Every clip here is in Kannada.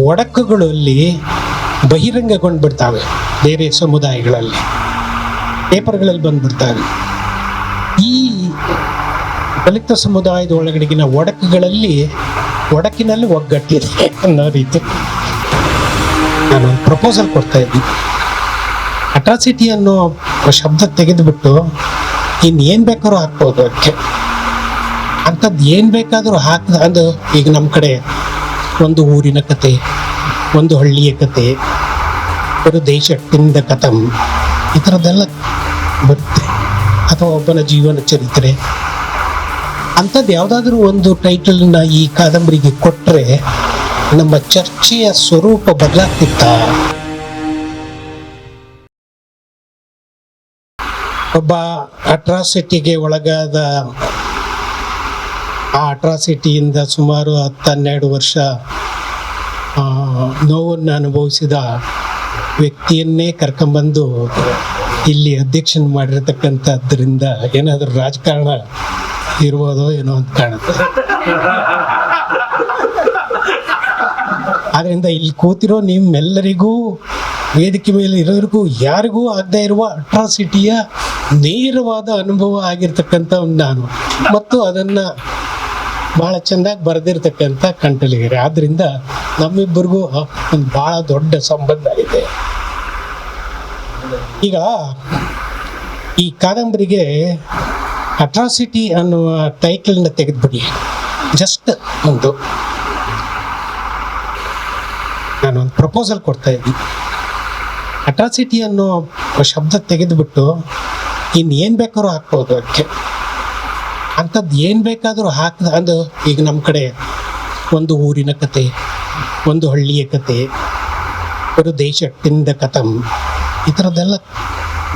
ಒಡಕುಗಳಲ್ಲಿ ಬಹಿರಂಗಗೊಂಡ್ಬಿಡ್ತಾವೆ ಬೇರೆ ಸಮುದಾಯಗಳಲ್ಲಿ. ಪೇಪರ್ಗಳಲ್ಲಿ ಬಂದ್ಬಿಡ್ತಾವೆ. ಈ ದಲಿತ ಸಮುದಾಯದ ಒಳಗಡೆಗಿನ ಒಡಕುಗಳಲ್ಲಿ ಒಡಕಿನಲ್ಲಿ ಒಗ್ಗಟ್ಟಿದೆ ಅನ್ನೋ ರೀತಿ ನಾನು ಪ್ರಪೋಸಲ್ ಕೊಡ್ತಾ ಇದ್ದೀನಿ. ಅಟ್ರಾಸಿಟಿ ಅನ್ನೋ ಶಬ್ದ ತೆಗೆದುಬಿಟ್ಟು ಇನ್ನೇನು ಬೇಕಾದ್ರೂ ಹಾಕ್ಬೋದು ಅದಕ್ಕೆ. ಅಂಥದ್ದು ಏನು ಬೇಕಾದರೂ ಹಾಕ ಅದು ಈಗ ನಮ್ಮ ಕಡೆ ಒಂದು ಊರಿನ ಕತೆ, ಒಂದು ಹಳ್ಳಿಯ ಕತೆ, ಒಂದು ದೇಶದಿಂದ ಕಥಂ, ಈ ಥರದ್ದೆಲ್ಲ ಬರುತ್ತೆ. ಅಥವಾ ಒಬ್ಬನ ಜೀವನ ಚರಿತ್ರೆ. ಅಂಥದ್ದು ಯಾವುದಾದ್ರೂ ಒಂದು ಟೈಟಲ್ನ ಈ ಕಾದಂಬರಿಗೆ ಕೊಟ್ಟರೆ ನಮ್ಮ ಚರ್ಚೆಯ ಸ್ವರೂಪ ಬದಲಾಗ್ತಿತ್ತ? ಒಬ್ಬ ಅಟ್ರಾಸಿಟಿಗೆ ಒಳಗಾದ ಆ ಅಟ್ರಾಸಿಟಿಯಿಂದ ಸುಮಾರು ಹತ್ತು ಹನ್ನೆರಡು ವರ್ಷ ನೋವನ್ನು ಅನುಭವಿಸಿದ ವ್ಯಕ್ತಿಯನ್ನೇ ಕರ್ಕೊಂಬಂದು ಇಲ್ಲಿ ಅಧ್ಯಕ್ಷನ ಮಾಡಿರತಕ್ಕಂಥದ್ದರಿಂದ ಏನಾದರೂ ರಾಜಕಾರಣ ಇರ್ಬೋದೋ ಏನೋ ಅಂತ ಕಾಣುತ್ತೆ. ಆದ್ರಿಂದ ಇಲ್ಲಿ ಕೂತಿರೋ ನಿಮ್ಮೆಲ್ಲರಿಗೂ, ವೇದಿಕೆ ಮೇಲೆ ಇರೋರಿಗೂ, ಯಾರಿಗೂ ಆಗದೆ ಇರುವ ಅಟ್ರಾಸಿಟಿಯ ನೇರವಾದ ಅನುಭವ ಆಗಿರ್ತಕ್ಕಂಥ ಒಂದು ನಾನು. ಮತ್ತು ಅದನ್ನ ಬಹಳ ಚೆಂದಾಗಿ ಬರೆದಿರ್ತಕ್ಕಂಥ ಕಂಠಲಿಗೆರೆ. ಆದ್ರಿಂದ ನಮ್ಮಿಬ್ಬರಿಗೂ ಒಂದು ಬಹಳ ದೊಡ್ಡ ಸಂಬಂಧ ಇದೆ. ಈಗ ಈ ಕಾದಂಬರಿಗೆ ಅಟ್ರಾಸಿಟಿ ಅನ್ನುವ ಟೈಟಲ್ನ ತೆಗೆದುಬಿಡಿ. ಜಸ್ಟ್ ಒಂದು. ನಾನು ಒಂದು ಪ್ರಪೋಸಲ್ ಕೊಡ್ತಾ ಇದ್ದೀನಿ. ಅಟ್ರಾಸಿಟಿ ಅನ್ನೋ ಶಬ್ದ ತೆಗೆದುಬಿಟ್ಟು ಇನ್ನೇನು ಬೇಕಾದ್ರೂ ಹಾಕ್ಬೋದು ಅದಕ್ಕೆ. ಅಂಥದ್ದು ಏನು ಬೇಕಾದರೂ ಹಾಕಿದ ಅಂದು ಈಗ ನಮ್ಮ ಕಡೆ ಒಂದು ಊರಿನ ಕತೆ, ಒಂದು ಹಳ್ಳಿಯ ಕತೆ, ಒಂದು ದೇಶಕ್ಕಿಂದ ಕಥಂ, ಈ ಥರದ್ದೆಲ್ಲ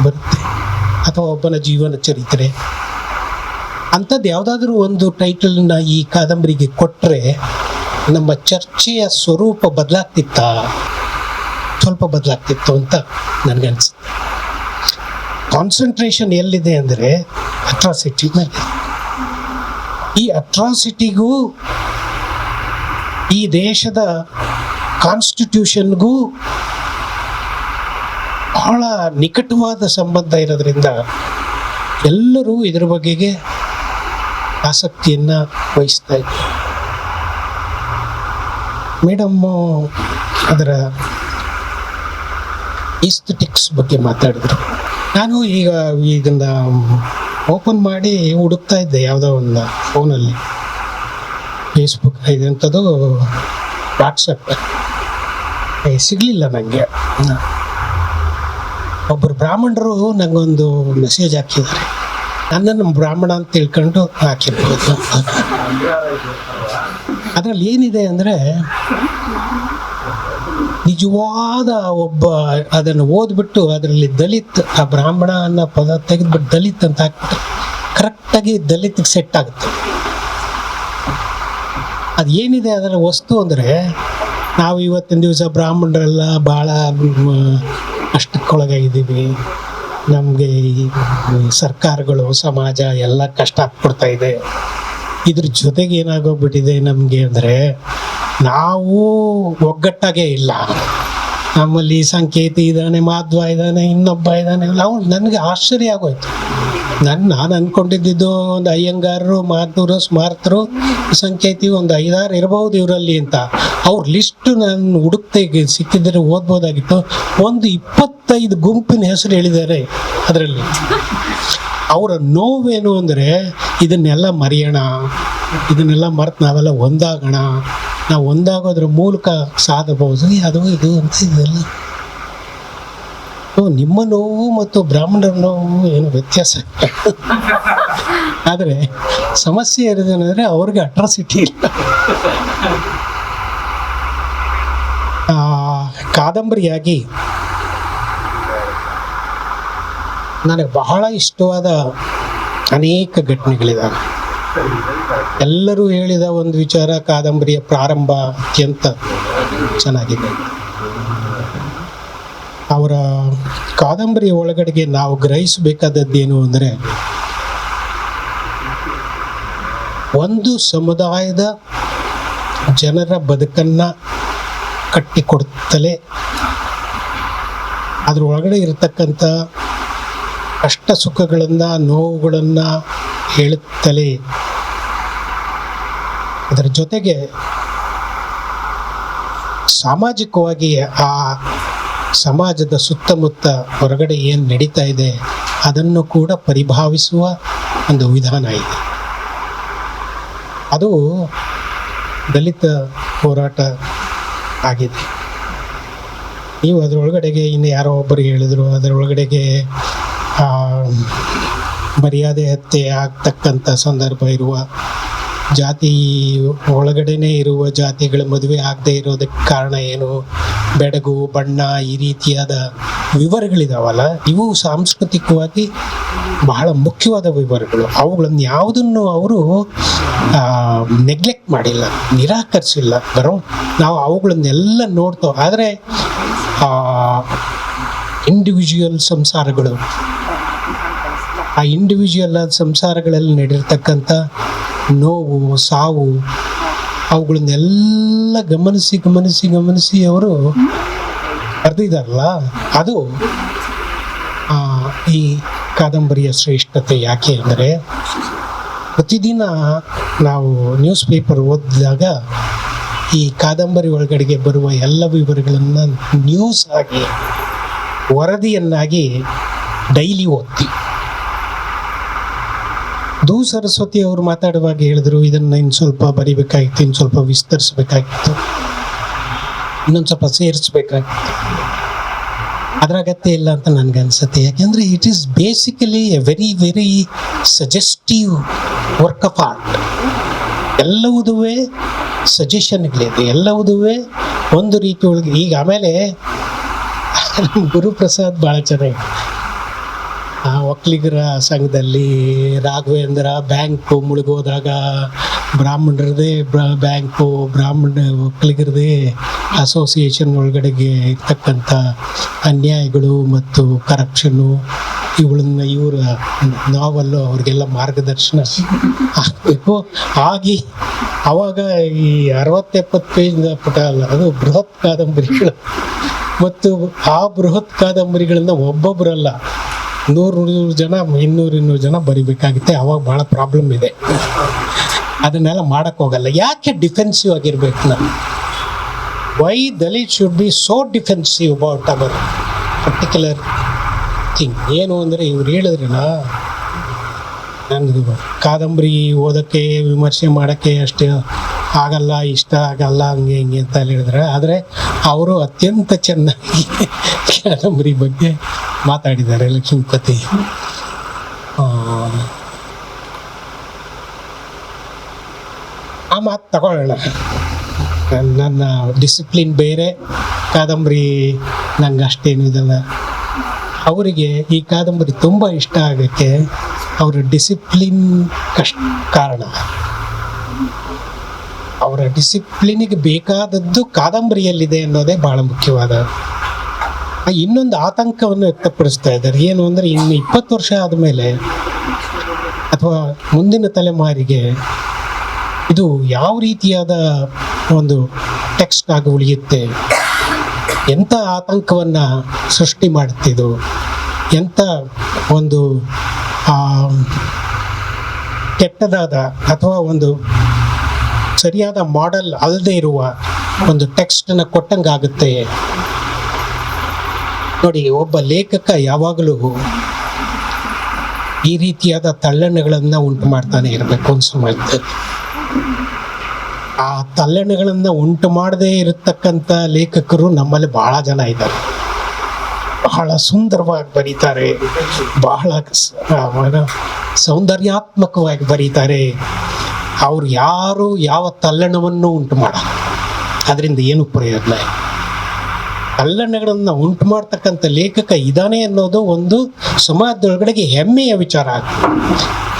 ಬರುತ್ತೆ. ಅಥವಾ ಒಬ್ಬನ ಜೀವನ ಚರಿತ್ರೆ. ಅಂಥದ್ದು ಯಾವುದಾದ್ರೂ ಒಂದು ಟೈಟಲ್ನ ಈ ಕಾದಂಬರಿಗೆ ಕೊಟ್ಟರೆ ನಮ್ಮ ಚರ್ಚೆಯ ಸ್ವರೂಪ ಬದಲಾಗ್ತಿತ್ತಾ? ಸ್ವಲ್ಪ ಬದಲಾಗ್ತಿತ್ತು ಅಂತ ನನಗನ್ಸುತ್ತೆ ಕಾನ್ಸಂಟ್ರೇಷನ್ ಎಲ್ಲಿದೆ ಅಂದರೆ ಅಟ್ರಾಸಿಟಿ ಮೇಲೆ. ಈ ಅಟ್ರಾಸಿಟಿಗೂ ಈ ದೇಶದ ಕಾನ್ಸ್ಟಿಟ್ಯೂಷನ್ಗೂ ಬಹಳ ನಿಕಟವಾದ ಸಂಬಂಧ ಇರೋದ್ರಿಂದ ಎಲ್ಲರೂ ಇದರ ಬಗೆಗೆ ಆಸಕ್ತಿಯನ್ನು ವಹಿಸ್ತಾ ಇದ್ದರು ಮೇಡಮ್ಮು ಅದರ ಈಸ್ಥೆಟಿಕ್ಸ್ ಬಗ್ಗೆ ಮಾತಾಡಿದ್ರು. ನಾನು ಈಗ ಇದನ್ನ ಓಪನ್ ಮಾಡಿ ಹುಡುಕ್ತಾ ಇದ್ದೆ ಯಾವುದೋ ಒಂದು ಫೋನಲ್ಲಿ. ಫೇಸ್ಬುಕ್ ಇದಂಥದ್ದು ವಾಟ್ಸಪ್ ಸಿಗಲಿಲ್ಲ ನನಗೆ ಒಬ್ಬರು ಬ್ರಾಹ್ಮಣರು ನನಗೊಂದು ಮೆಸೇಜ್ ಹಾಕಿದ್ದಾರೆ. ನನ್ನನ್ನು ಬ್ರಾಹ್ಮಣ ಅಂತ ತಿಳ್ಕೊಂಡು ಹಾಕಿರ್ಬೋದು ಅದರಲ್ಲಿ ಏನಿದೆ ಅಂದರೆ ನಿಜವಾದ ಒಬ್ಬ ಅದನ್ನು ಓದ್ಬಿಟ್ಟು ಅದರಲ್ಲಿ ದಲಿತ್, ಆ ಬ್ರಾಹ್ಮಣ ಅನ್ನೋ ಪದ ತೆಗೆದ್ಬಿಟ್ಟು ದಲಿತ್ ಅಂತ ಹಾಕ್ಬಿಟ್ಟು ಕರೆಕ್ಟಾಗಿ ದಲಿತ್ಗೆ ಸೆಟ್ ಆಗುತ್ತೆ. ಅದು ಏನಿದೆ ಅದರ ವಸ್ತು ಅಂದರೆ ನಾವು ಇವತ್ತಿನ ದಿವಸ ಬ್ರಾಹ್ಮಣರೆಲ್ಲ ಭಾಳ ಅಷ್ಟಕ್ಕೊಳಗಾಗಿದ್ದೀವಿ ನಮಗೆ ಸರ್ಕಾರಗಳು, ಸಮಾಜ ಎಲ್ಲ ಕಷ್ಟ ಆಗ್ಬಿಡ್ತಾ ಇದೆ. ಇದ್ರ ಜೊತೆಗೆ ಏನಾಗೋಗ್ಬಿಟ್ಟಿದೆ ನಮಗೆ ಅಂದರೆ ನಾವು ಒಗ್ಗಟ್ಟಾಗೇ ಇಲ್ಲ. ನಮ್ಮಲ್ಲಿ ಸಂಕೇತಿ ಇದ್ದಾನೆ, ಮಾಧ್ವ ಇದ್ದಾನೆ, ಇನ್ನೊಬ್ಬ ಇದ್ದಾನೆ. ನಾವು ನನಗೆ ಆಶ್ಚರ್ಯ ಆಗೋಯ್ತು. ನನ್ನ ನಾನು ಅಂದ್ಕೊಂಡಿದ್ದು ಒಂದು ಅಯ್ಯಂಗಾರರು ಮಾಧುರು ಸ್ಮಾರ್ತರು, ಸಂಕೇತಿ ಒಂದು ಐದಾರು ಇರಬಹುದು ಇವರಲ್ಲಿ ಅಂತ. ಅವ್ರ ಲಿಸ್ಟ್ ನಾನು ಹುಡುಕ್ತೆ ಸಿಕ್ಕಿದ್ರೆ ಓದ್ಬೋದಾಗಿತ್ತು. ಒಂದು ಇಪ್ಪತ್ತೈದು ಗುಂಪಿನ ಹೆಸರು ಹೇಳಿದ್ದಾರೆ ಅದರಲ್ಲಿ. ಅವರ ನೋವೇನು ಅಂದರೆ ಇದನ್ನೆಲ್ಲ ಮರೆಯೋಣ. ಇದನ್ನೆಲ್ಲ ಮರೆತು ನಾವೆಲ್ಲ ಒಂದಾಗೋಣ ನಾವು ಒಂದಾಗೋದ್ರ ಮೂಲಕ ಸಾಧಬಹುದು ಅದು, ಇದು ಅಂತ ಇದೆಲ್ಲ. ನಿಮ್ಮ ನೋವು ಮತ್ತು ಬ್ರಾಹ್ಮಣರ ನೋವು ಏನು ವ್ಯತ್ಯಾಸ? ಆದರೆ ಸಮಸ್ಯೆ ಇರೋದೇನೆಂದರೆ ಅವ್ರಿಗೆ ಅಟ್ರಾಸಿಟಿ ಇಲ್ಲ. ಕಾದಂಬರಿಯಾಗಿ ನನಗೆ ಬಹಳ ಇಷ್ಟವಾದ ಅನೇಕ ಘಟನೆಗಳಿದ್ದಾವೆ ಎಲ್ಲರೂ ಹೇಳಿದ ಒಂದು ವಿಚಾರ ಕಾದಂಬರಿಯ ಪ್ರಾರಂಭ ಅತ್ಯಂತ ಚೆನ್ನಾಗಿದೆ. ಅವರ ಕಾದಂಬರಿ ಒಳಗಡೆಗೆ ನಾವು ಗ್ರಹಿಸಬೇಕಾದದ್ದೇನು ಅಂದರೆ, ಒಂದು ಸಮುದಾಯದ ಜನರ ಬದುಕನ್ನು ಕಟ್ಟಿಕೊಡುತ್ತಲೇ ಅದರ ಒಳಗಡೆ ಇರತಕ್ಕಂಥ ಕಷ್ಟ ಸುಖಗಳನ್ನು, ನೋವುಗಳನ್ನು ಹೇಳುತ್ತಲೇ ಅದರ ಜೊತೆಗೆ ಸಾಮಾಜಿಕವಾಗಿ ಆ ಸಮಾಜದ ಸುತ್ತಮುತ್ತ ಹೊರಗಡೆ ಏನು ನಡೀತಾ ಇದೆ, ಅದನ್ನು ಕೂಡ ಪರಿಭಾವಿಸುವ ಒಂದು ವಿಧಾನ ಇದೆ. ಅದು ದಲಿತ ಹೋರಾಟ ಆಗಿದೆ. ನೀವು ಅದರೊಳಗಡೆಗೆ ಇನ್ನು ಯಾರೋ ಒಬ್ಬರು ಹೇಳಿದರು, ಅದರೊಳಗಡೆಗೆ ಮರ್ಯಾದೆ ಹತ್ಯೆ ಆಗ್ತಕ್ಕಂಥ ಸಂದರ್ಭ ಇರುವ ಜಾತಿ ಒಳಗಡೆನೆ ಇರುವ ಜಾತಿಗಳ ಮದುವೆ ಆಗದೆ ಇರೋದಕ್ಕೆ ಕಾರಣ ಏನು? ಬೆಡಗು, ಬಣ್ಣ ಈ ರೀತಿಯಾದ ವಿವರಗಳಿದಾವಲ್ಲ, ಇವು ಸಾಂಸ್ಕೃತಿಕವಾಗಿ ಬಹಳ ಮುಖ್ಯವಾದ ವಿವರಗಳು. ಅವುಗಳನ್ನು ಯಾವುದನ್ನು ಅವರು ನೆಗ್ಲೆಕ್ಟ್ ಮಾಡಿಲ್ಲ, ನಿರಾಕರಿಸಿಲ್ಲ. ಬರೋ, ನಾವು ಅವುಗಳನ್ನೆಲ್ಲ ನೋಡ್ತೋ, ಆದರೆ ಇಂಡಿವಿಜುವಲ್ ಸಂಸಾರಗಳು, ಆ ಇಂಡಿವಿಜುವಲ್ ಸಂಸಾರಗಳಲ್ಲಿ ನಡೆರ್ತಕ್ಕಂಥ ನೋವು, ಸಾವು, ಅವುಗಳನ್ನೆಲ್ಲ ಗಮನಿಸಿ ಗಮನಿಸಿ ಗಮನಿಸಿ ಅವರು ಬರೆದಿದ್ದಾರಲ್ಲ ಅದು ಈ ಕಾದಂಬರಿಯ ಶ್ರೇಷ್ಠತೆ ಯಾಕೆ ಅಂದರೆ, ಪ್ರತಿದಿನ ನಾವು ನ್ಯೂಸ್ ಪೇಪರ್ ಓದಿದಾಗ ಈ ಕಾದಂಬರಿ ಒಳಗಡೆಗೆ ಬರುವ ಎಲ್ಲ ವಿವರಗಳನ್ನು ನ್ಯೂಸ್ ಆಗಿ, ವರದಿಯನ್ನಾಗಿ ಡೈಲಿ ಓದ್ತೀವಿ. ದು ಸರಸ್ವತಿ ಅವರು ಮಾತಾಡುವಾಗ ಹೇಳಿದ್ರು, ಇದನ್ನ ಇನ್ನು ಸ್ವಲ್ಪ ಬರಿಬೇಕಾಗಿತ್ತು ಇನ್ನು ಸ್ವಲ್ಪ ವಿಸ್ತರಿಸಬೇಕಾಗಿತ್ತು. ಇನ್ನೊಂದು ಸ್ವಲ್ಪ ಸೇರಿಸಬೇಕಾಗಿತ್ತು. ಅದ್ರ ಅಗತ್ಯ ಇಲ್ಲ ಅಂತ ನನ್ಗನ್ಸುತ್ತೆ ಯಾಕೆಂದರೆ it is basically a very very suggestive work of art ಎಲ್ಲವುದುವೆ ಸಜೆಷನ್ಗಳಿದೆ ಎಲ್ಲವುದುವೆ ಒಂದು ರೀತಿ ಒಳಗೆ ಈಗ ಆಮೇಲೆ ಗುರುಪ್ರಸಾದ್ ಭಾಳ ಚೆನ್ನಾಗಿ ಆ ಒಕ್ಕಲಿಗರ ಸಂಘದಲ್ಲಿ ರಾಘವೇಂದ್ರ ಬ್ಯಾಂಕು ಮುಳುಗೋದಾಗ ಬ್ರಾಹ್ಮಣರದೇ ಬ್ಯಾಂಕು, ಬ್ರಾಹ್ಮಣ ಒಕ್ಕಲಿಗರದೇ ಅಸೋಸಿಯೇಷನ್ ಒಳಗಡೆಗೆ ಇರ್ತಕ್ಕಂಥ ಅನ್ಯಾಯಗಳು ಮತ್ತು ಕರಪ್ಷನ್ನು ಇವುಗಳನ್ನ ಇವರ ನಾವಲ್ಲು ಅವ್ರಿಗೆಲ್ಲ ಮಾರ್ಗದರ್ಶನ ಆಗಬೇಕು. ಆಗಿ ಅವಾಗ ಈ ಅರವತ್ತೆಪ್ಪತ್ತು ಪೇಜ್ ಪುಟ ಅಲ್ಲ, ಅದು ಬೃಹತ್ ಕಾದಂಬರಿಗಳು. ಮತ್ತು ಆ ಬೃಹತ್ ಕಾದಂಬರಿಗಳನ್ನ ಒಬ್ಬೊಬ್ಬರಲ್ಲ ನೂರು ನೂರು ಜನ, ಇನ್ನೂರು ಇನ್ನೂರು ಜನ ಬರಿಬೇಕಾಗುತ್ತೆ. ಅವಾಗ ಭಾಳ ಪ್ರಾಬ್ಲಮ್ ಇದೆ. ಅದನ್ನೆಲ್ಲ ಮಾಡಕ್ ಹೋಗಲ್ಲ. ಯಾಕೆ ಡಿಫೆನ್ಸಿವ್ ಆಗಿರ್ಬೇಕು ನಾನು? Why Dalit should be so defensive about our particular thing ಏನು ಅಂದರೆ ಇವ್ರು ಹೇಳಿದ್ರಲ್ಲ ನಾನು ಕಾದಂಬರಿ ಓದೋಕ್ಕೆ, ವಿಮರ್ಶೆ ಮಾಡೋಕ್ಕೆ ಅಷ್ಟು ಆಗಲ್ಲ ಇಷ್ಟ ಆಗಲ್ಲ ಹಂಗೆ ಹಿಂಗೆ ಅಂತ ಹೇಳಿದ್ರೆ. ಆದರೆ ಅವರು ಅತ್ಯಂತ ಚೆನ್ನಾಗಿ ಕಾದಂಬರಿ ಬಗ್ಗೆ ಮಾತಾಡಿದ್ದಾರೆ ಲಕ್ಷ್ಮೀಪತಿ ಆ, ಮಾತು ತಗೊಳ್ಳೋಣ. ನನ್- ನನ್ನ ಡಿಸಿಪ್ಲಿನ್ ಬೇರೆ ಕಾದಂಬರಿ ನಂಗೆ ಅಷ್ಟೇನು ಇದಲ್ಲ. ಅವರಿಗೆ ಈ ಕಾದಂಬರಿ ತುಂಬ ಇಷ್ಟ ಆಗೋಕ್ಕೆ ಅವರ ಡಿಸಿಪ್ಲಿನ್ ಕಷ್ಟ ಕಾರಣ. ಅವರ ಡಿಸಿಪ್ಲಿನಿಗೆ ಬೇಕಾದದ್ದು ಕಾದಂಬರಿಯಲ್ಲಿದೆ ಅನ್ನೋದೇ ಬಹಳ ಮುಖ್ಯವಾದ ಇನ್ನೊಂದು ಆತಂಕವನ್ನು ವ್ಯಕ್ತಪಡಿಸ್ತಾ ಇದ್ದಾರೆ. ಏನು ಅಂದರೆ ಇನ್ನು ಇಪ್ಪತ್ತು ವರ್ಷ ಆದಮೇಲೆ ಅಥವಾ ಮುಂದಿನ ತಲೆಮಾರಿಗೆ ಇದು ಯಾವ ರೀತಿಯಾದ ಒಂದು ಟೆಕ್ಸ್ಟ್ ಆಗಿ ಉಳಿಯುತ್ತೆ? ಎಂಥ ಆತಂಕವನ್ನು ಸೃಷ್ಟಿ ಮಾಡುತ್ತಿದ್ದು ಎಂಥ ಒಂದು ಕೆಟ್ಟದಾದ ಅಥವಾ ಒಂದು ಸರಿಯಾದ ಮಾಡೆಲ್ ಅಲ್ಲದೆ ಇರುವ ಒಂದು ಟೆಕ್ಸ್ಟನ್ನು ಕೊಟ್ಟಂಗಾಗುತ್ತೆ. ನೋಡಿ, ಒಬ್ಬ ಲೇಖಕ ಯಾವಾಗಲೂ ಈ ರೀತಿಯಾದ ತಲ್ಲಣಗಳನ್ನು ಉಂಟು ಮಾಡ್ತಾನೆ ಇರಬೇಕು ಒಂದು ಆ ತಲ್ಲಣಗಳನ್ನು ಉಂಟು ಮಾಡದೇ ಇರತಕ್ಕಂಥ ಲೇಖಕರು ನಮ್ಮಲ್ಲಿ ಬಹಳ ಜನ ಇದ್ದಾರೆ. ಬಹಳ ಸುಂದರವಾಗಿ ಬರೀತಾರೆ, ಬಹಳ ಸೌಂದರ್ಯಾತ್ಮಕವಾಗಿ ಬರೀತಾರೆ. ಅವ್ರು ಯಾರು ಯಾವ ತಲ್ಲಣವನ್ನು ಉಂಟು ಮಾಡ ಅದರಿಂದ ಏನು ಪ್ರಯೋಜನ ತಲ್ಲಣಗಳನ್ನು ಉಂಟು ಮಾಡ್ತಕ್ಕಂಥ ಲೇಖಕ ಇದಾನೆ ಅನ್ನೋದು ಒಂದು ಸಮಾಜದೊಳಗಡೆಗೆ ಹೆಮ್ಮೆಯ ವಿಚಾರ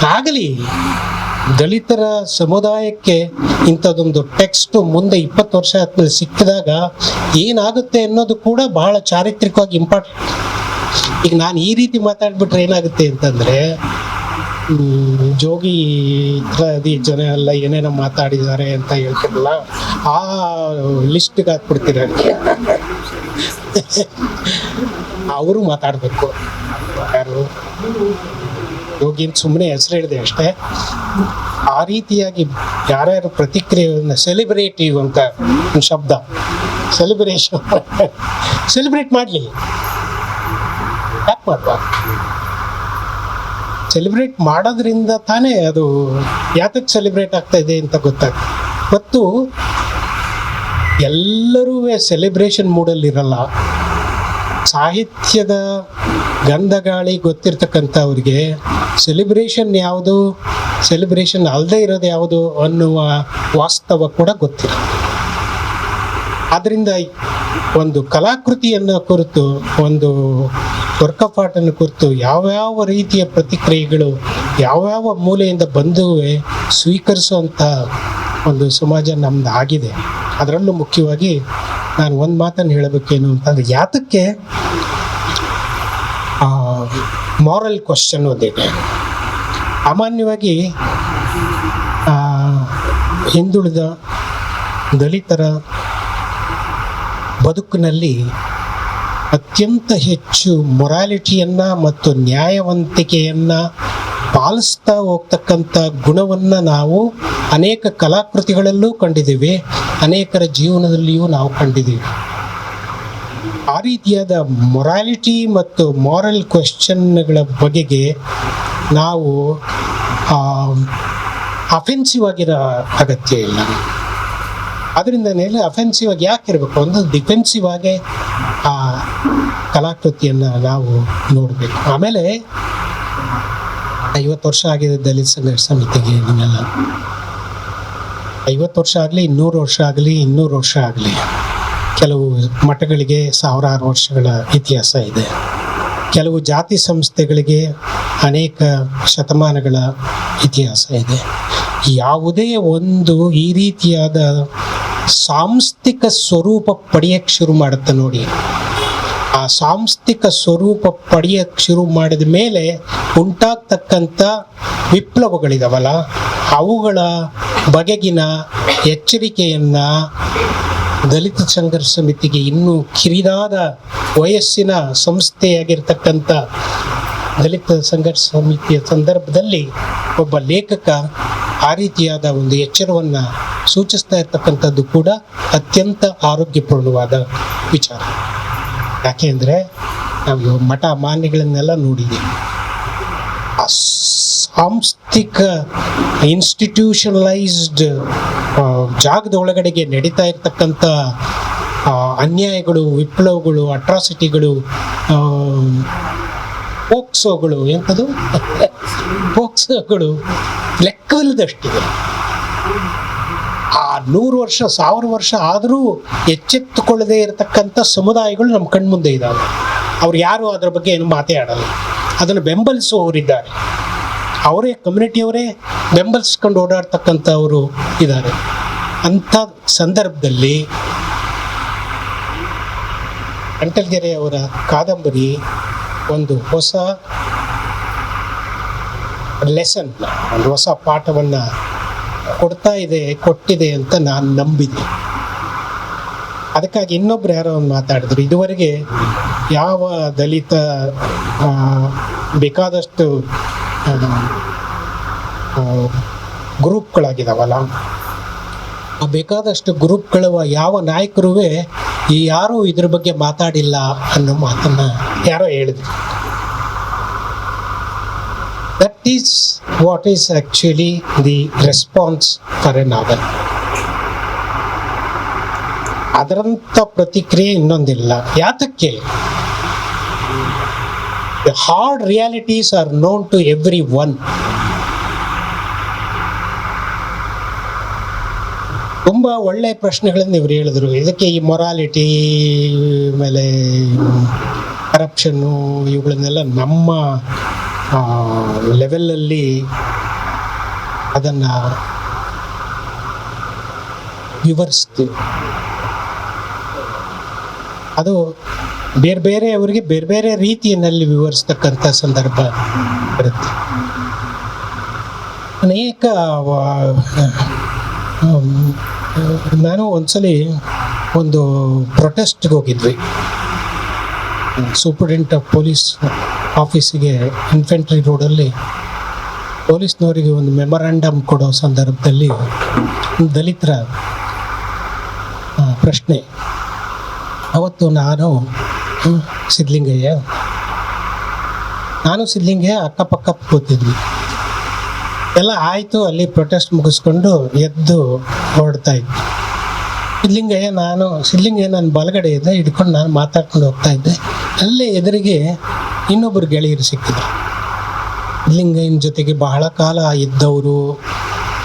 ಆಗಲಿ, ದಲಿತರ ಸಮುದಾಯಕ್ಕೆ ಇಂಥದ್ದೊಂದು ಟೆಕ್ಸ್ಟ್ ಮುಂದೆ ಇಪ್ಪತ್ತು ವರ್ಷ ಆದ್ಮೇಲೆ ಸಿಕ್ಕಿದಾಗ ಏನಾಗುತ್ತೆ ಅನ್ನೋದು ಕೂಡ ಬಹಳ ಚಾರಿತ್ರಿಕವಾಗಿ ಇಂಪಾರ್ಟೆಂಟ್ ಈಗ ನಾನು ಈ ರೀತಿ ಮಾತಾಡ್ಬಿಟ್ರೆ ಏನಾಗುತ್ತೆ ಅಂತಂದ್ರೆ ಜೋಗಿ ಇತ್ಯಾದಿ ಜನ ಎಲ್ಲ ಏನೇನೋ ಮಾತಾಡಿದ್ದಾರೆ ಅಂತ ಹೇಳ್ತಿರಲ್ಲ, ಆ ಲಿಸ್ಟ್ಗೆ ಹಾಕ್ಬಿಡ್ತೀರ? ಅವರು ಮಾತಾಡಬೇಕು. ಯಾರು? ಯೋಗಿನ್ ಸುಮ್ಮನೆ ಹೆಸರು ಹೇಳಿದೆ ಅಷ್ಟೇ. ಆ ರೀತಿಯಾಗಿ ಯಾರ್ಯಾರು ಪ್ರತಿಕ್ರಿಯೆಯನ್ನು ಸೆಲೆಬ್ರೇಟಿವ್ ಅಂತ ಶಬ್ದ. ಸೆಲೆಬ್ರೇಷನ್ ಸೆಲೆಬ್ರೇಟ್ ಮಾಡಲಿ. ಯಾಕೆ ಮಾಡ್ಬಾರ್ದು? ಸೆಲಿಬ್ರೇಟ್ ಮಾಡೋದ್ರಿಂದ ತಾನೇ ಅದು ಯಾತಕ್ಕೆ ಸೆಲೆಬ್ರೇಟ್ ಆಗ್ತಾ ಇದೆ ಅಂತ ಗೊತ್ತಾಗ್ತದೆ. ಮತ್ತು ಎಲ್ಲರೂ ಸೆಲೆಬ್ರೇಷನ್ ಮೂಡಲ್ಲಿರಲ್ಲ ಸಾಹಿತ್ಯದ ಗಂಧಗಾಳಿ ಗೊತ್ತಿರ್ತಕ್ಕಂಥವ್ರಿಗೆ ಸೆಲೆಬ್ರೇಷನ್ ಯಾವುದು ಸೆಲೆಬ್ರೇಷನ್ ಅಲ್ಲದೆ ಇರೋದು ಯಾವುದು ಅನ್ನುವ ವಾಸ್ತವ ಕೂಡ ಗೊತ್ತಿಲ್ಲ. ಆದ್ದರಿಂದ ಒಂದು ಕಲಾಕೃತಿಯನ್ನು ಕುರಿತು ಒಂದು ವರ್ಕಪಾಟನ್ನು ಕುರಿತು ಯಾವ್ಯಾವ ರೀತಿಯ ಪ್ರತಿಕ್ರಿಯೆಗಳು, ಯಾವ್ಯಾವ ಮೂಲೆಯಿಂದ ಬಂದುವೆ ಸ್ವೀಕರಿಸುವಂಥ ಒಂದು ಸಮಾಜ ನಮ್ದು ಆಗಿದೆ ಅದರಲ್ಲೂ ಮುಖ್ಯವಾಗಿ ನಾನು ಒಂದು ಮಾತನ್ನು ಹೇಳಬೇಕೇನು ಅಂತಂದರೆ, ಯಾತಕ್ಕೆ ಮಾರಲ್ ಕ್ವಶನ್ ಒಂದಿದೆ. ಸಾಮಾನ್ಯವಾಗಿ ಹಿಂದುಳಿದ ದಲಿತರ ಬದುಕಿನಲ್ಲಿ ಅತ್ಯಂತ ಹೆಚ್ಚು ಮೊರಾಲಿಟಿಯನ್ನು ಮತ್ತು ನ್ಯಾಯವಂತಿಕೆಯನ್ನು ಪಾಲಿಸ್ತಾ ಹೋಗ್ತಕ್ಕಂಥ ಗುಣವನ್ನು ನಾವು ಅನೇಕ ಕಲಾಕೃತಿಗಳಲ್ಲೂ ಕಂಡಿದ್ದೀವಿ. ಅನೇಕರ ಜೀವನದಲ್ಲಿಯೂ ನಾವು ಕಂಡಿದ್ದೇವೆ. ಆ ರೀತಿಯಾದ ಮೊರಾಲಿಟಿ ಮತ್ತು ಮಾರಲ್ ಕ್ವೆಶ್ಚನ್ಗಳ ಬಗೆಗೆ ನಾವು ಅಫೆನ್ಸಿವ್ ಆಗಿರೋ ಅಗತ್ಯ ಇಲ್ಲ. ಅದರಿಂದನೇ ಅಫೆನ್ಸಿವ್ ಆಗಿ ಯಾಕೆ ಇರಬೇಕು? ಒಂದು ಡಿಫೆನ್ಸಿವ್ ಆಗಿ ಆ ಕಲಾಕೃತಿಯನ್ನು ನಾವು ನೋಡಬೇಕು. ಆಮೇಲೆ ಐವತ್ತು ವರ್ಷ ಆಗಿದೆ ದಲಿತ ಸಂಘರ್ಷ ಸಮಿತಿಗೆ ಇದನ್ನೆಲ್ಲ ಐವತ್ತು ವರ್ಷ ಆಗಲಿ, ಇನ್ನೂರು ವರ್ಷ ಆಗಲಿ, ಇನ್ನೂರು ವರ್ಷ ಆಗಲಿ, ಕೆಲವು ಮಠಗಳಿಗೆ ಸಾವಿರಾರು ವರ್ಷಗಳ ಇತಿಹಾಸ ಇದೆ. ಕೆಲವು ಜಾತಿ ಸಂಸ್ಥೆಗಳಿಗೆ ಅನೇಕ ಶತಮಾನಗಳ ಇತಿಹಾಸ ಇದೆ. ಯಾವುದೇ ಒಂದು ಈ ರೀತಿಯಾದ ಸಾಂಸ್ಥಿಕ ಸ್ವರೂಪ ಪಡೆಯಕ್ಕೆ ಶುರು ಮಾಡುತ್ತೆ ನೋಡಿ. ಆ ಸಾಂಸ್ಥಿಕ ಸ್ವರೂಪ ಪಡೆಯಕ್ಕೆ ಶುರು ಮಾಡಿದ ಮೇಲೆ ಉಂಟಾಗ್ತಕ್ಕಂಥ ವಿಪ್ಲವಗಳಿದಾವಲ್ಲ, ಅವುಗಳ ಬಗೆಗಿನ ಎಚ್ಚರಿಕೆಯನ್ನು ದಲಿತ ಸಂಘರ್ಷ ಸಮಿತಿಗೆ ಇನ್ನೂ ಕಿರಿದಾದ ವಯಸ್ಸಿನ ಸಂಸ್ಥೆಯಾಗಿರ್ತಕ್ಕಂಥ ದಲಿತ ಸಂಘರ್ಷ ಸಮಿತಿಯ ಸಂದರ್ಭದಲ್ಲಿ ಒಬ್ಬ ಲೇಖಕ ಆ ರೀತಿಯಾದ ಒಂದು ಎಚ್ಚರವನ್ನು ಸೂಚಿಸ್ತಾ ಇರ್ತಕ್ಕಂಥದ್ದು ಕೂಡ ಅತ್ಯಂತ ಆರೋಗ್ಯಪೂರ್ಣವಾದ ವಿಚಾರ. ಯಾಕೆ ಅಂದರೆ ನಾವು ಮಠ ಮಾನ್ಯಗಳನ್ನೆಲ್ಲ ನೋಡಿದ್ದೀವಿ. ಆ ಸಾಂಸ್ಥಿಕ ಇನ್ಸ್ಟಿಟ್ಯೂಷನಲೈಸ್ಡ್ ಜಾಗದ ಒಳಗಡೆಗೆ ನಡೀತಾ ಇರ್ತಕ್ಕಂಥ ಅನ್ಯಾಯಗಳು, ವಿಪ್ಲವಗಳು ಅಟ್ರಾಸಿಟಿಗಳು ಪೋಕ್ಸೋಗಳು ಎಂಥದ್ದು ಪೋಕ್ಸೋಗಳು. ಲೆಕ್ಕವಿಲ್ಲದಷ್ಟಿದೆ. ಆ ನೂರು ವರ್ಷ, ಸಾವಿರ ವರ್ಷ ಆದರೂ ಎಚ್ಚೆತ್ತುಕೊಳ್ಳದೆ ಇರತಕ್ಕಂಥ ಸಮುದಾಯಗಳು ನಮ್ಮ ಕಣ್ಮುಂದೆ ಇದ್ದಾವೆ. ಅವ್ರು ಯಾರು ಅದರ ಬಗ್ಗೆ ಏನು ಮಾತೇ ಆಡಲ್ಲ ಅದನ್ನು ಬೆಂಬಲಿಸುವವರಿದ್ದಾರೆ. ಅವರೇ ಕಮ್ಯುನಿಟಿಯವರೇ ಬೆಂಬಲಿಸ್ಕೊಂಡು ಓಡಾಡ್ತಕ್ಕಂಥವರು ಇದ್ದಾರೆ. ಅಂಥ ಸಂದರ್ಭದಲ್ಲಿ ಅಂಟಲ್ಗೆರೆ ಅವರ ಕಾದಂಬರಿ ಒಂದು ಹೊಸ ಲೆಸನ್ ಒಂದು ಹೊಸ ಪಾಠವನ್ನು ಕೊಡ್ತಾ ಇದೆ ಕೊಟ್ಟಿದೆ ಅಂತ ನಾನು ನಂಬಿದ್ದೆ. ಅದಕ್ಕಾಗಿ ಇನ್ನೊಬ್ರು ಯಾರೋ ಒಂದು ಮಾತಾಡಿದ್ರು ಇದುವರೆಗೆ ಯಾವ ದಲಿತ ಬೇಕಾದಷ್ಟು ಆ, ಆ, ಬೇಕಾದಷ್ಟು ಗ್ರೂಪ್ಗಳ ಯಾವ ನಾಯಕರೂ ಯಾರೂ ಇದ್ರ ಬಗ್ಗೆ ಮಾತಾಡಿಲ್ಲ ಅನ್ನೋ ಮಾತನ್ನು ಯಾರೋ ಹೇಳಿದ್ರು. That what what is the response for a ಅದರಂಥ ಪ್ರತಿಕ್ರಿಯೆ ಇನ್ನೊಂದಿಲ್ಲ. ಯಾತಕ್ಕೆ? The hard realities are known to everyone ತುಂಬ ಒಳ್ಳೆಯ ಪ್ರಶ್ನೆಗಳನ್ನು ಇವ್ರು ಹೇಳಿದ್ರು. ಇದಕ್ಕೆ ಈ ಮೊರಾಲಿಟಿ ಆಮೇಲೆ ಕರಪ್ಷನ್ನು ಇವುಗಳನ್ನೆಲ್ಲ ನಮ್ಮ ಲೆವೆಲಲ್ಲಿ ಅದನ್ನು ವಿವರಿಸ್ತೀವಿ. ಅದು ಬೇರೆ ಬೇರೆಯವರಿಗೆ ಬೇರೆ ಬೇರೆ ರೀತಿಯಲ್ಲಿ ವಿವರಿಸ್ತಕ್ಕಂಥ ಸಂದರ್ಭ ಬರುತ್ತೆ ಅನೇಕ ನಾನು ಒಂದ್ಸಲಿ ಒಂದು ಪ್ರೊಟೆಸ್ಟ್ಗೆ ಹೋಗಿದ್ವಿ. ಸೂಪರಿಂಟೆಂಟ್ ಆಫ್ ಪೊಲೀಸ್ ಆಫೀಸಿಗೆ ಇನ್ಫೆಂಟ್ರಿ ರೋಡಲ್ಲಿ ಪೊಲೀಸ್ನವರಿಗೆ ಒಂದು ಮೆಮೊರಾಂಡಮ್ ಕೊಡೋ ಸಂದರ್ಭದಲ್ಲಿ ದಲಿತರ ಪ್ರಶ್ನೆ. ಅವತ್ತು ನಾನು ಸಿದ್ಲಿಂಗಯ್ಯ ನಾನು ಸಿದ್ಲಿಂಗಯ್ಯ ಅಕ್ಕಪಕ್ಕ ಕೂತಿದ್ವಿ. ಎಲ್ಲ ಆಯಿತು, ಅಲ್ಲಿ ಪ್ರೊಟೆಸ್ಟ್ ಮುಗಿಸ್ಕೊಂಡು ಎದ್ದು ಹೊರಡ್ತಾ ಇದ್ವಿ. ಸಿದ್ಲಿಂಗಯ್ಯ ನಾನು ಸಿದ್ಲಿಂಗಯ್ಯ ನಾನು ಬಲಗಡೆ ಇದ್ದೆ ಹಿಡ್ಕೊಂಡು ನಾನು ಮಾತಾಡ್ಕೊಂಡು ಹೋಗ್ತಾ ಇದ್ದೆ. ಅಲ್ಲೇ ಎದುರಿಗೆ ಇನ್ನೊಬ್ಬರು ಗೆಳೆಯರು ಸಿಕ್ಕಿದ್ರು. ಸಿದ್ಲಿಂಗಯ್ಯನ ಜೊತೆಗೆ ಬಹಳ ಕಾಲ ಇದ್ದವರು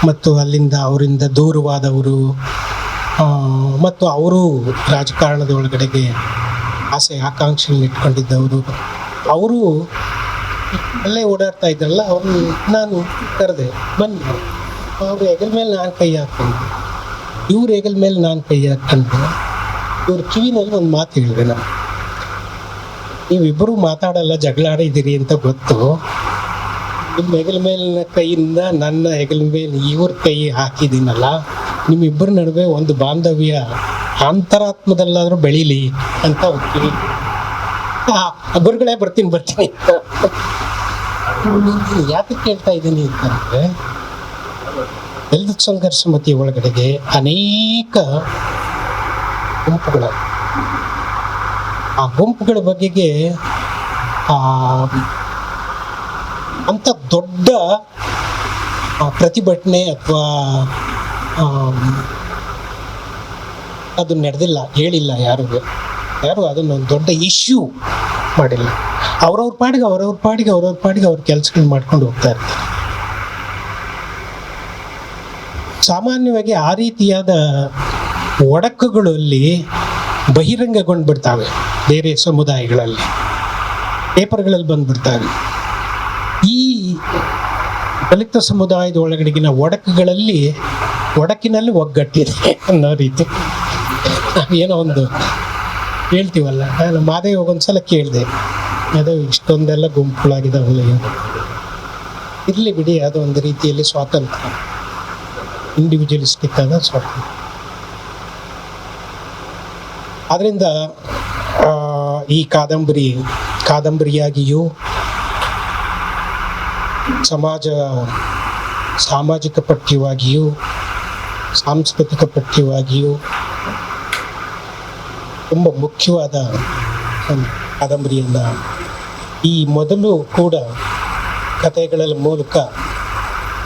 ಮತ್ತು ಅಲ್ಲಿಂದ ಅವರಿಂದ ದೂರವಾದವರು ಮತ್ತು ಅವರು ರಾಜಕಾರಣದ ಒಳಗಡೆಗೆ ಆಸೆ ಆಕಾಂಕ್ಷೆಗಳನ್ನ ಇಟ್ಕೊಂಡಿದ್ದವರು. ಅವರು ಅಲ್ಲೇ ಓಡಾಡ್ತಾ ಇದ್ರಲ್ಲ ಅವ್ರನ್ನ ನಾನು ಕರೆದೆ, ಬನ್ನಿ. ಅವ್ರ ಹೆಗಲ ಮೇಲೆ ನಾನು ಕೈ ಹಾಕ್ಕೊಂಡು ಇವ್ರ ಹೆಗಲ ಮೇಲೆ ನಾನು ಕೈ ಹಾಕೊಂಡು ಇವ್ರ ಕಿವಿನಲ್ಲಿ ಒಂದು ಮಾತು ಹೇಳಿದೆ ನಾನು. ನೀವಿಬ್ಬರು ಮಾತಾಡಲ್ಲ ಜಗಳ ಆಡಿದ್ದೀರಿ ಅಂತ ಗೊತ್ತು. ನಿಮ್ಮ ಹೆಗಲ ಮೇಲಿನ ಕೈಯಿಂದ ನನ್ನ ಹೆಗಲ ಮೇಲೆ ಇವ್ರ ಕೈ ಹಾಕಿದ್ದೀನಲ್ಲ, ನಿಮ್ಮಿಬ್ಬರ ನಡುವೆ ಒಂದು ಬಾಂಧವ್ಯ ಅಂತರಾತ್ಮದಲ್ಲಾದರೂ ಬೆಳೀಲಿ ಅಂತ ಹೋಗ್ತೀವಿ ಗುರುಗಳೇ ಬರ್ತೀನಿ ಬರ್ತೀನಿ ಯಾಕೆ ಕೇಳ್ತಾ ಇದ್ದೀನಿ ಅಂತಂದ್ರೆ ದಲಿತ ಸಂಘರ್ಷ ಒಳಗಡೆಗೆ ಅನೇಕ ಗುಂಪುಗಳ. ಆ ಗುಂಪುಗಳ ಬಗೆಗೆ ಅಂತ ದೊಡ್ಡ ಪ್ರತಿಭಟನೆ ಅಥವಾ ಅದು ನಡೆದಿಲ್ಲ, ಹೇಳಿಲ್ಲ ಯಾರಿಗೂ. ಯಾರು ಅದನ್ನು ದೊಡ್ಡ ಇಶ್ಯೂ ಮಾಡಿಲ್ಲ. ಅವ್ರವ್ರ ಪಾಡಿಗೆ ಅವ್ರವ್ರ ಪಾಡಿಗೆ ಅವ್ರವ್ರ ಪಾಡಿಗೆ ಅವ್ರ ಕೆಲಸಗಳು ಮಾಡ್ಕೊಂಡು ಹೋಗ್ತಾ ಇರ್ತಾರೆ. ಸಾಮಾನ್ಯವಾಗಿ ಆ ರೀತಿಯಾದ ಒಡಕುಗಳಲ್ಲಿ ಬಹಿರಂಗಗೊಂಡ್ಬಿಡ್ತಾವೆ ಬೇರೆ ಸಮುದಾಯಗಳಲ್ಲಿ. ಪೇಪರ್ಗಳಲ್ಲಿ ಬಂದ್ಬಿಡ್ತಾವೆ. ಈ ದಲಿತ ಸಮುದಾಯದ ಒಳಗಡೆಗಿನ ಒಡಕುಗಳಲ್ಲಿ ಒಡಕಿನಲ್ಲಿ ಒಗ್ಗಟ್ಟಿದೆ ಅನ್ನೋ ರೀತಿ. ಏನೋ ಒಂದು ಹೇಳ್ತೀವಲ್ಲ, ನಾನು ಮಾದೇವ್ ಒಂದ್ಸಲ ಕೇಳಿದೆ ಅದು ಇಷ್ಟೊಂದೆಲ್ಲ ಗುಂಪುಗಳಾಗಿದ್ದಾವಲ್ಲ ಇರಲಿ ಬಿಡಿ ಅದು ಒಂದು ರೀತಿಯಲ್ಲಿ ಸ್ವಾತಂತ್ರ್ಯ. ಇಂಡಿವಿಜುವಲಿಸ್ಟಿಕ್ ಇದ್ದಾಗ ಸ್ವಲ್ಪ ಆದ್ದರಿಂದ ಈ ಕಾದಂಬರಿ, ಕಾದಂಬರಿಯಾಗಿಯೂ ಸಮಾಜ, ಸಾಮಾಜಿಕ ಪಠ್ಯವಾಗಿಯೂ, ಸಾಂಸ್ಕೃತಿಕ ಪಠ್ಯವಾಗಿಯೂ ತುಂಬ ಮುಖ್ಯವಾದ ಕಾದಂಬರಿಯನ್ನು ಈ ಮೊದಲು ಕೂಡ ಕಥೆಗಳ ಮೂಲಕ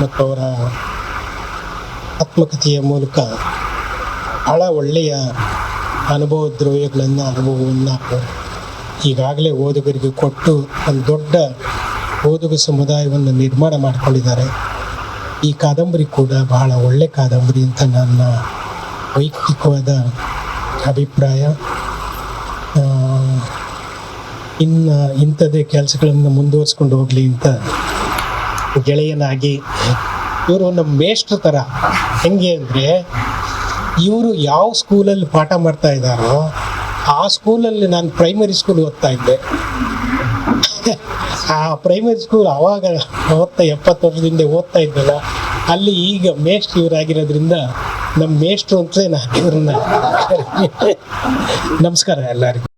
ಮತ್ತು ಅವರ ಆತ್ಮಕಥೆಯ ಮೂಲಕ ಬಹಳ ಒಳ್ಳೆಯ ಅನುಭವ ದ್ರವ್ಯಗಳನ್ನು ಅನುಭವವನ್ನು ಈಗಾಗಲೇ ಓದುಗರಿಗೆ ಕೊಟ್ಟು ಒಂದು ದೊಡ್ಡ ಓದುಗ ಸಮುದಾಯವನ್ನು ನಿರ್ಮಾಣ ಮಾಡಿಕೊಂಡಿದ್ದಾರೆ. ಈ ಕಾದಂಬರಿ ಕೂಡ ಬಹಳ ಒಳ್ಳೆ ಕಾದಂಬರಿ ಅಂತ ನನ್ನ ವೈಯಕ್ತಿಕವಾದ ಅಭಿಪ್ರಾಯ. ಇನ್ನು ಇಂಥದ್ದೇ ಕೆಲಸಗಳನ್ನು ಮುಂದುವರಿಸ್ಕೊಂಡು ಹೋಗಲಿ ಅಂತ ಗೆಳೆಯನಾಗಿ ಇವರು ನಮ್ಮ ಮೇಷ್ಟ್ರ ಥರ ಹೆಂಗೆ ಅಂದರೆ, ಇವರು ಯಾವ ಸ್ಕೂಲಲ್ಲಿ ಪಾಠ ಮಾಡ್ತಾ ಇದ್ದಾರೋ, ಆ ಸ್ಕೂಲಲ್ಲಿ ನಾನು ಪ್ರೈಮರಿ ಸ್ಕೂಲ್ ಓದ್ತಾ ಇದ್ದೆ. ಆ ಪ್ರೈಮರಿ ಸ್ಕೂಲ್ ಅವಾಗ ಓದ್ತಾ ಎಪ್ಪತ್ತು ವರ್ಷದಿಂದ ಓದ್ತಾ ಇದ್ದಲ್ಲ ಅಲ್ಲಿ ಈಗ ಮೇಷ್ಟ್ರು ಇವರಾಗಿರೋದ್ರಿಂದ ನಮ್ಮ ಮೇಷ್ಟ್ರು ಅಂತಲೇ ನಾನು ಇವ್ರನ್ನ ನಮಸ್ಕಾರ ಎಲ್ಲರಿಗೂ.